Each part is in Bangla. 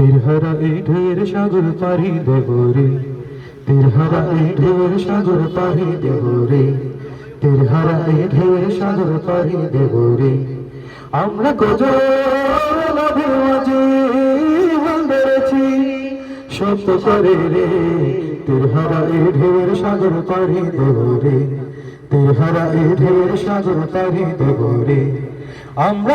তিরহারা এই ঢের সাগর পারি দেব রে। তিরহারা এই ঢের সাগর পারি দেব রে। তিরহারা এই ঢের সাগর পারি দেব রে। আমরা নদী মাঝে বেড়েছি, সত্য করে রে। তিরহারা এই ঢের সাগর পারি দেব রে। তিরহারা এই ঢের সাগর পারি দেব রে। আমরা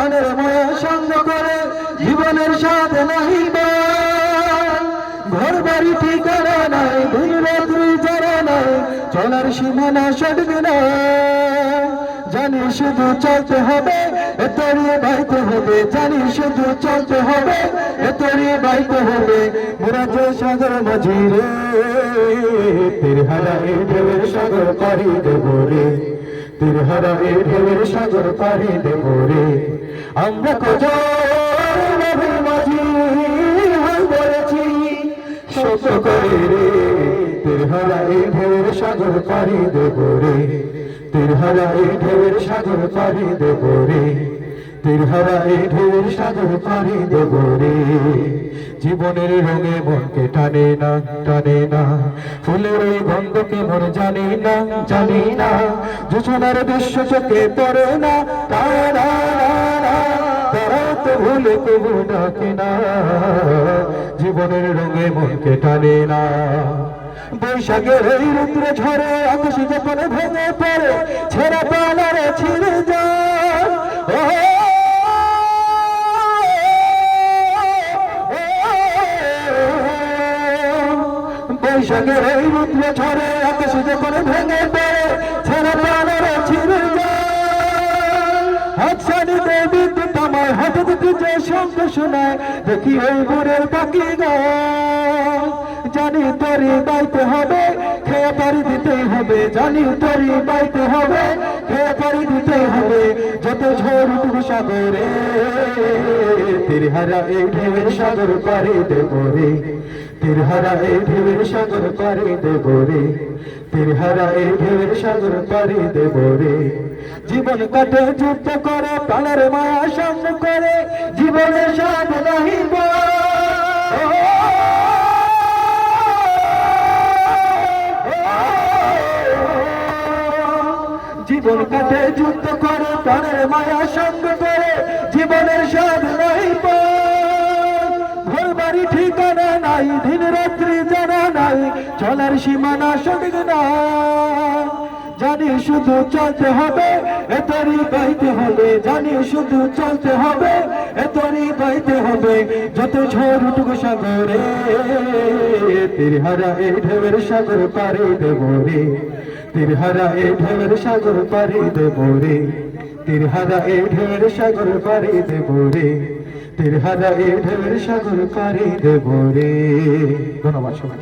চলার সীমানা সটবে না। জানি শুধু চলতে হবে এতরিয়ে বাইতে হবে। জানি শুধু চলতে হবে এতরিয়ে বাইতে হবে। মোরা যে সাগর মাঝি রে তিরহারা এই ঢেউের সাগর পাড়ি দেব রে। তিরহারা এই ঢেউের সাগর পাড়ি দেব রে। আমরা নবীর মাঝি হয়ে পড়েছি, শত করে রে। তিরহারা এই ঢেউের সাগর পাড়ি দেব রে। তিরহারা এই ঢেউের সাগর পাড়ি দেব রে। তিরহারা এই ঢেউের সাগর পাড়ি দেব রে। জীবনের রঙে মনকে টানে না টানে না। ফুলের ওই গন্ধকে মন জানি না জানি না। যোচনার দৃশ্য চোখে পড়ে না তারা ভুলে কবু ডাকে না জীবনের রঙে মনকে টানে না বৈশাখের এই রুদ্রে ঝরে আকাশ যখন ভেঙে পড়ে ছেড়া পালারে ছিঁড়ে বৈশাখের এই রুদ্রে ঝরে যখন ভেঙে পড়ে ছেড়া পালারে ছিঁড়ে বিদ্যুৎ আমায় দেখি ওই বুড়ের পাখি জানি তোরই বাইতে হবে, খেয়ে পারি দিতেই হবে। জানি তোরই বাইতে হবে, খেয়ে পারি দিতেই হবে। যত ঝড় উঠুক সাগরে, তিরহারা এই ঢেউের সাগর পারি দেব রে। তিরহারা এই ঢেউের সাগর পারি দেব রে। তিরহারা এই ঢেউের সাগর পারি দেব রে। জীবন কাটে যুদ্ধ করে, প্রাণের মায়া সঙ্গ করে জীবনের নাহিব জীবন কাটে যুদ্ধ করে, প্রাণের মায়া সঙ্গ করে, জীবনের স্বাদ নাহিব চলার সীমানা সঠিক না, জানি শুধু চলতে হবে এতরি বাইতে হবে, জানি শুধু চলতে হবে এতরি বাইতে হবে, যত ঝড় উঠুক সাগরে, তিরহারা এই ঢেউের সাগর পারে দেব রে, তিরহারা এই ঢেউের সাগর পারে দেব রে, তিরহারা এই ঢেউের সাগর পারে দেব রে, তিরহারা এই ঢেউের সাগর পারে দেব রে। ধন্যবাদ সবাই